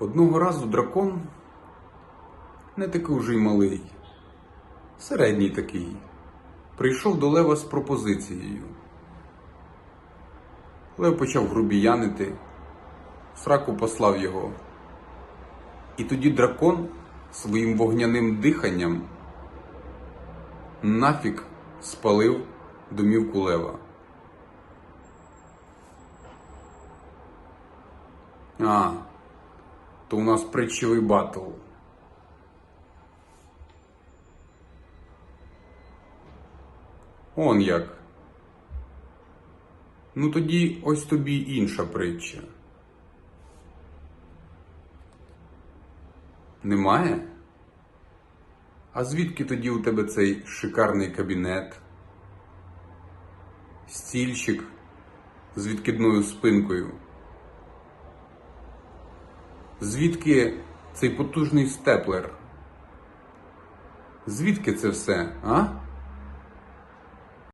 Одного разу дракон, не такий уже й малий, середній такий, прийшов до Лева з пропозицією. Лев почав грубіянити, сраку послав його. І тоді дракон своїм вогняним диханням нафік спалив домівку Лева. А, то у нас притчевий батл. Он як. Ну тоді ось тобі інша притча. Немає? А звідки тоді у тебе цей шикарний кабінет? Стільчик з відкидною спинкою? Звідки цей потужний степлер? Звідки це все, а?